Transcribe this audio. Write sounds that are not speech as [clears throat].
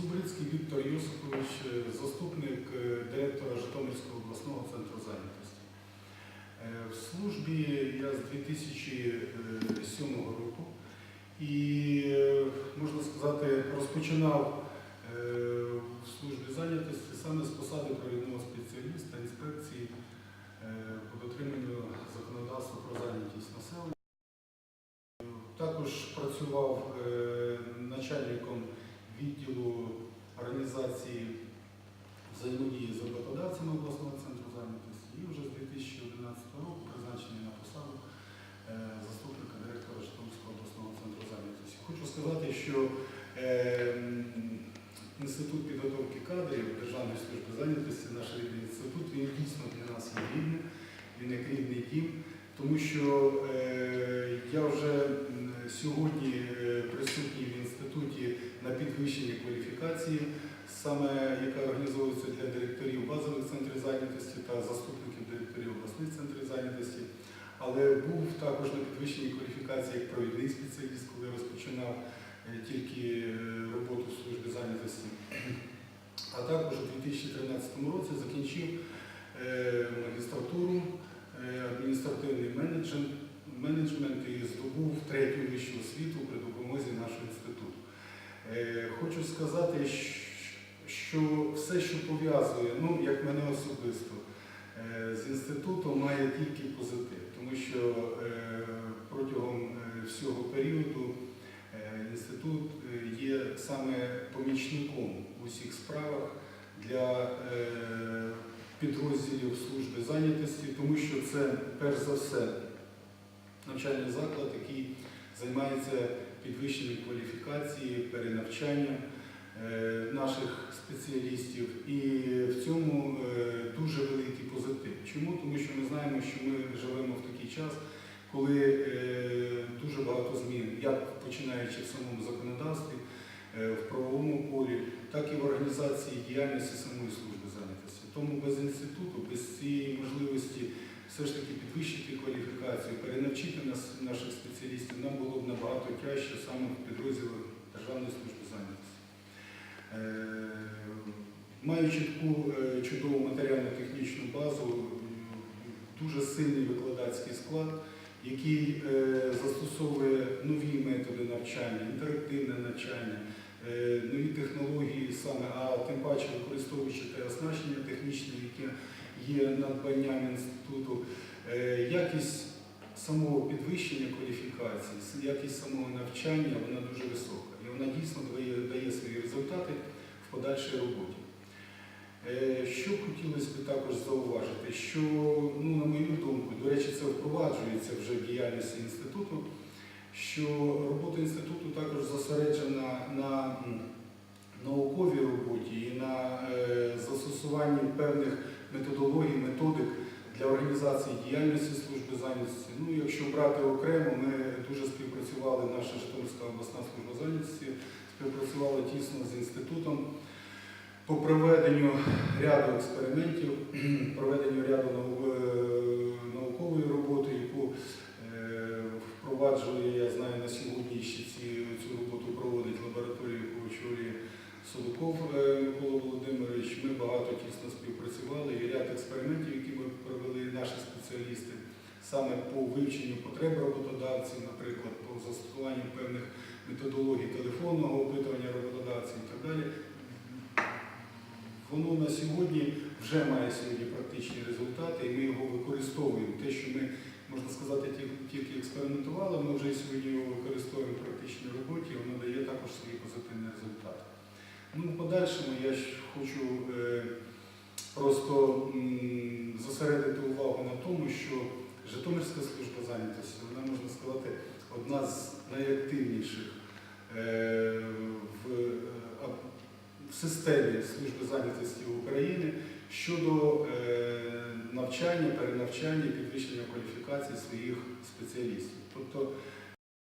Зубрицький Віктор Йосипович, е, заступник е, директора Житомирського обласного центру зайнятості. Е, В службі я з 2007 року і, можна сказати, розпочинав в службі зайнятості саме з посади провідного спеціаліста інспекції по дотриманню законодавства про зайнятість населення. Також працював начальником відділу організації взаємодії з роботодавцями обласного центру зайнятості і вже з 2011 року призначений на посаду е, заступника директора Житомирського обласного центру зайнятості. Хочу сказати, що е, інститут підготовки кадрів Державної служби зайнятості, наш рідний інститут, він дійсно для нас є рідним, він як рідний дім, тому що е, я вже сьогодні е, присутній в інституті на підвищенні кваліфікації, саме яка організовується для директорів базових центрів зайнятості та заступників директорів обласних центрів зайнятості. Але був також на підвищенні кваліфікації як провідний спеціаліст, коли розпочинав е, тільки е, роботу в службі зайнятості. А також у 2013 році закінчив магістратуру, адміністративний менеджмент, і здобув третю вищу освіту при допомозі нашого інституту. Е, Хочу сказати, що все, що пов'язує, ну як мене особисто, е, з інститутом має тільки позитив, тому що е, протягом всього періоду інститут є саме помічником у всіх справах для підрозділів служби зайнятості, тому що це перш за все навчальний заклад, який займається підвищенням кваліфікації, перенавчанням е, наших спеціалістів. І в цьому е, дуже великий позитив. Чому? Тому що ми знаємо, що ми живемо в такий час, коли е, дуже багато змін, як починаючи в самому законодавстві, в правовому полі, так і в організації діяльності самої служби зайнятості. Тому без інституту, без цієї можливості все ж таки підвищити кваліфікацію, перенавчити нас, наших спеціалістів, нам було б набагато тяжче саме в підрозділах Державної служби зайнятості. Е, Маючи таку е, чудову матеріально-технічну базу, дуже сильний викладацький склад, який е, застосовує нові методи навчання, інтерактивне навчання, нові технології саме, а тим паче використовуючи те оснащення технічне, яке є надбанням інституту, якість самого підвищення кваліфікації, якість самого навчання, вона дуже висока. І вона дійсно дає, дає свої результати в подальшій роботі. Е, Що хотілося б також зауважити, що, ну, на мою думку, до речі, це впроваджується вже в діяльності інституту, що робота інституту також зосереджена на науковій роботі і на е, застосуванні певних організації діяльності служби зайнятості. Ну, якщо брати окремо, ми дуже співпрацювали, наша Житомирська обласна служба зайнятості співпрацювала тісно з інститутом по проведенню ряду експериментів, [clears throat] проведенню ряду е, наукової роботи, яку е, впроваджує, я знаю, на сьогодні ще цю роботу проводить лабораторія, яку очолює Судаков е, Микола Володимирович. Ми багато тісно співпрацювали і ряд експериментів, які ми провели наші спеціалісти, саме по вивченню потреб роботодавців, наприклад, по застосуванню певних методологій телефонного опитування роботодавців і так далі. Воно на сьогодні вже має сьогодні практичні результати, і ми його використовуємо. Те, що ми, можна сказати, тільки експериментували, ми вже сьогодні його використовуємо в практичній роботі, і воно дає також свої позитивні результати. Ну, в подальшому я ж хочу е, просто зосередити увагу на тому, що Житомирська служба зайнятості, вона можна сказати, одна з найактивніших е, в, е, в системі служби зайнятості України щодо е, навчання, перенавчання і підвищення кваліфікації своїх спеціалістів. Тобто